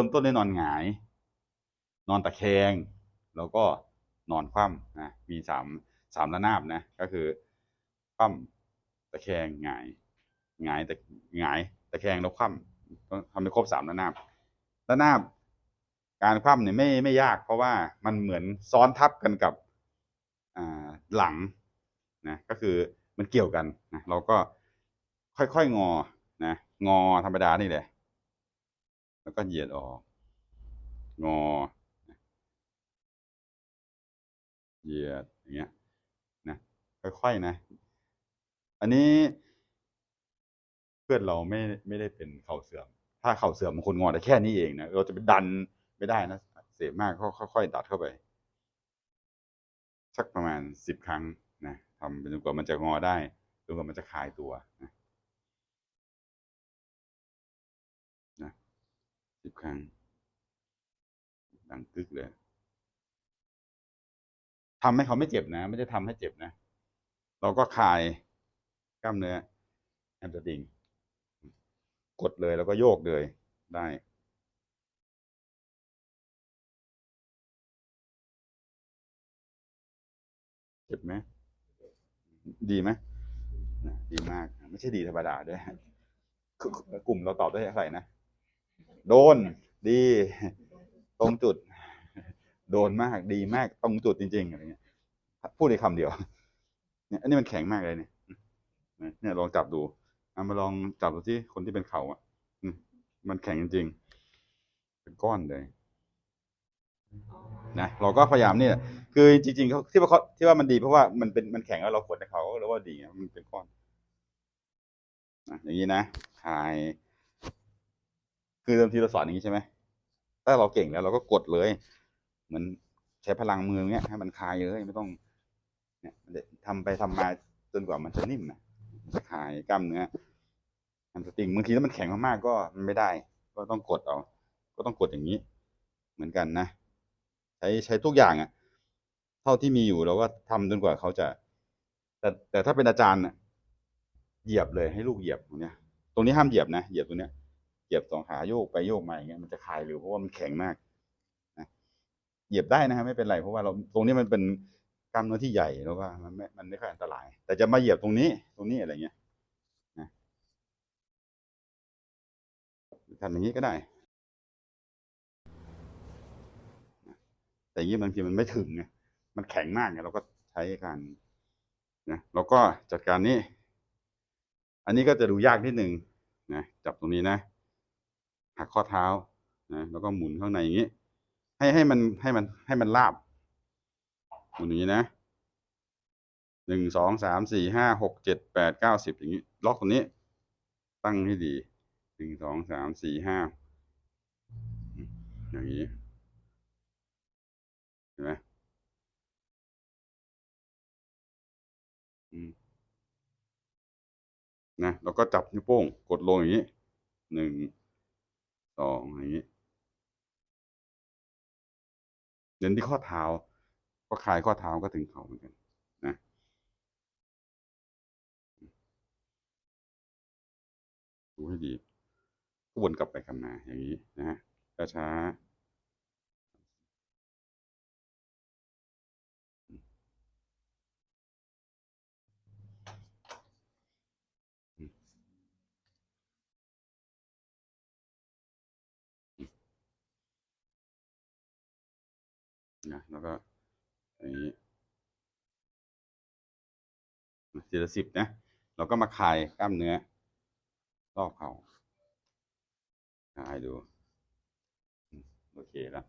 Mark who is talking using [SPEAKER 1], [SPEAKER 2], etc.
[SPEAKER 1] ริ่มต้นด้วยนอนหงาย นอนตะแคง แล้วก็นอนคว่ำนะมีสามสามระนาบนะก็คือคว่ำตะแคงหงายหงายตะหงายตะแคงแล้วคว่ำทำให้ครบสามระนาบระนาบการคว่ำเนี่ยไม่ไม่ยาก เพราะว่ามันเหมือนซ้อนทับกันกับหลังนะก็คือมันเกี่ยวกันนะเราก็ค่อยๆงอนะงอธรรมดานี่แหละ แล้วก็เหยียดออก งอ เหยียดอย่างเงี้ยนะค่อยๆนะ อันนี้ เพื่อนเราไม่ไม่ได้เป็นเข่าเสื่อม ถ้าเข่าเสื่อมบางคนงอได้แค่นี้เองนะเราจะไปดันไม่ได้นะเสียมากก็ค่อยๆดัดเข้าไป สักประมาณสิบครั้งนะทำจนกว่ามันจะงอได้จนกว่ามันจะคลายตัวนะ ครั้งดังกึกเลยทำให้เขาไม่เจ็บนะ ไม่ได้ทำให้เจ็บนะ เราก็คลายกล้ามเนื้อแอมสตริง กดเลยแล้วก็โยกเลยได้เจ็บไหม ดีไหม ดีมาก ไม่ใช่ดีธรรมดาด้วย กลุ่มเราตอบได้เท่าไหร่นะ โดน ดี ตรงจุด โดนมากดีมากตรงจุดจริงๆอะไรเงี้ยพูดในคำเดียว เนี่ยอันนี้มันแข็งมากเลยเนี่ยเนี่ยลองจับดูเอามาลองจับดูที่คนที่เป็นเข่าอะมันแข็งจริงๆเป็นก้อนเลยนะเราก็พยายามเนี่ยคือจริงๆเขาที่ว่าเขาที่ว่ามันดีเพราะว่ามันเป็นมันแข็งแล้วเรากดในเขาแล้วว่าดีมันเป็นก้อนอย่างนี้นะคลาย คือเดิมทีเราสอนอย่างนี้ใช่ไหมถ้าเราเก่งแล้วเราก็กดเลย เหมือนใช้พลังมือเงี้ยให้มันคลายเลยไม่ต้อง เนี่ยทำไปทำมาจนกว่ามันจะนิ่มนะมันจะคลายกล้ามเนื้อแฮมสตริงบางทีถ้ามันแข็งมากๆก็มันไม่ได้ ก็ต้องกดเอา ก็ต้องกดอย่างนี้ เหมือนกันนะใช้ใช้ทุกอย่างอะ่ะ เท่าที่มีอยู่เราก็ทำจนกว่าเขาจะ แต่แต่ถ้าเป็นอาจารย์น่ะเหยียบเลยให้ลูกเหยียบตรงเนี้ยตรงนี้ห้ามเหยียบนะเหยียบตรงเนี้ย เหยียบสองขาโยกไปโยกมาอย่างเงี้ยมันจะคลายเร็วเพราะว่ามันแข็งมากนะเหยียบได้นะครับไม่เป็นไรเพราะว่าเราตรงนี้มันเป็นกล้ามเนื้อที่ใหญ่แล้วว่ามันไม่มันไม่ค่อยอันตราย แต่จะมาเหยียบตรงนี้ตรงนี้อะไรเงี้ยนะทำอย่างนี้ก็ได้แต่อย่างนี้บางทีมันไม่ถึงไงมันแข็งมากไงเราก็ใช้การนะเราก็จัดการนี้ อันนี้ก็จะดูยากนิดนึงนะจับตรงนี้นะ หักข้อเท้านะแล้วก็หมุนข้างในอย่างนี้ ให้ให้มันให้มันให้มันราบหมุนอย่างนี้นะหนึ่งสองสามสี่ห้าหกเจ็ดแปดเก้าสิบอย่างนี้ ล็อกตรงนี้ ตั้งให้ดีหนึ่งสองสามสี่ห้าอย่างนี้เห็นไหมอืมนะแล้วก็จับนิ้วโป้ง กดลงอย่างนี้หนึ่ง สองอย่างนี้เน้นที่ข้อเท้า ก็คลายข้อเท้าก็ถึงเข่าเหมือนกันนะดูให้ดีก็วนกลับไปกลับมาอย่างนี้นะฮะช้าๆ นะแล้วก็อย่างนี้ทีละสิบนะ เราก็มาคลายกล้ามเนื้อ รอบเขาคลายดู โอเคแล้ว